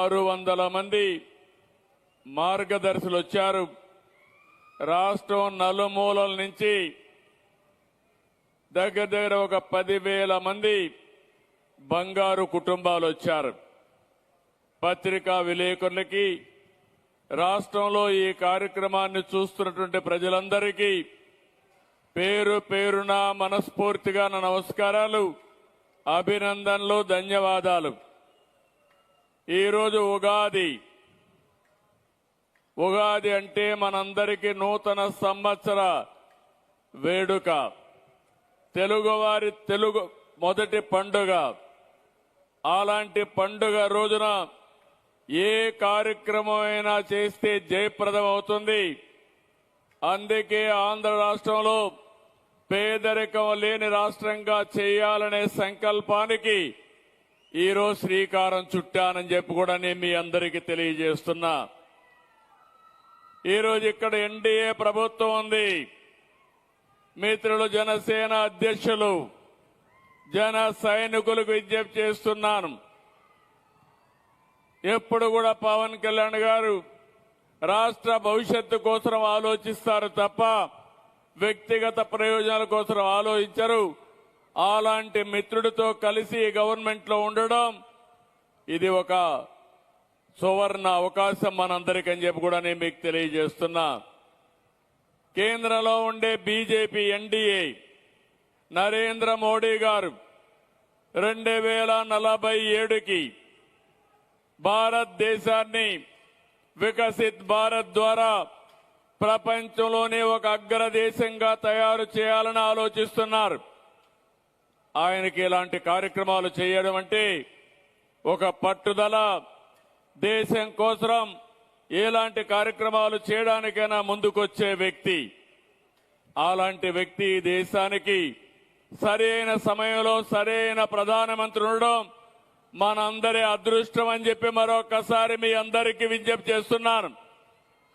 ఆరు వందల మంది మార్గదర్శులు వచ్చారు. రాష్ట్రం నలుమూలల నుంచి దగ్గర దగ్గర ఒక పదివేల మంది బంగారు కుటుంబాలు వచ్చారు. పత్రికా విలేకరులకి రాష్ట్రంలో ఈ కార్యక్రమాన్ని చూస్తున్నటువంటి ప్రజలందరికీ పేరు పేరున మనస్ఫూర్తిగా నా నమస్కారాలు అభినందనలు ధన్యవాదాలు. ఈరోజు ఉగాది. ఉగాది అంటే మనందరికీ నూతన సంవత్సర వేడుక. తెలుగువారి తెలుగు మొదటి పండుగ. అలాంటి పండుగ రోజున ఏ కార్యక్రమం అయినా చేస్తే జయప్రదం అవుతుంది. అందుకే ఆంధ్ర రాష్ట్రంలో పేదరికం లేని రాష్ట్రంగా చేయాలనే సంకల్పానికి ఈరోజు శ్రీకారం చుట్టానని చెప్పి కూడా నేను మీ అందరికీ తెలియజేస్తున్నా. ఈరోజు ఇక్కడ ఎన్డీఏ ప్రభుత్వం ఉంది. మిత్రులు జనసేన అధ్యక్షులు జన సైనికులకు విజ్ఞప్తి చేస్తున్నాను. ఎప్పుడు కూడా పవన్ కళ్యాణ్ గారు రాష్ట్ర భవిష్యత్తు కోసం ఆలోచిస్తారు తప్ప వ్యక్తిగత ప్రయోజనాల కోసం ఆలోచించరు. అలాంటి మిత్రుడితో కలిసి గవర్నమెంట్లో ఉండడం ఇది ఒక సువర్ణ అవకాశం మనందరికీ అని చెప్పి కూడా నేను మీకు తెలియజేస్తున్నా. కేంద్రంలో ఉండే బీజేపీ ఎన్డీఏ నరేంద్ర మోడీ గారు రెండు వేల నలభై ఏడుకి భారతదేశాన్ని వికసిత్ భారత్ ద్వారా ప్రపంచంలోనే ఒక అగ్రదేశంగా తయారు చేయాలని ఆలోచిస్తున్నారు. ఆయనకి ఇలాంటి కార్యక్రమాలు చేయడం అంటే ఒక పట్టుదల దేశం కోసం ఎలాంటి కార్యక్రమాలు చేయడానికైనా ముందుకొచ్చే వ్యక్తి. అలాంటి వ్యక్తి దేశానికి సరైన సమయంలో సరైన ప్రధానమంత్రి ఉండడం మనందరి అదృష్టం అని చెప్పి మరొకసారి మీ అందరికీ విజ్ఞప్తి చేస్తున్నాను.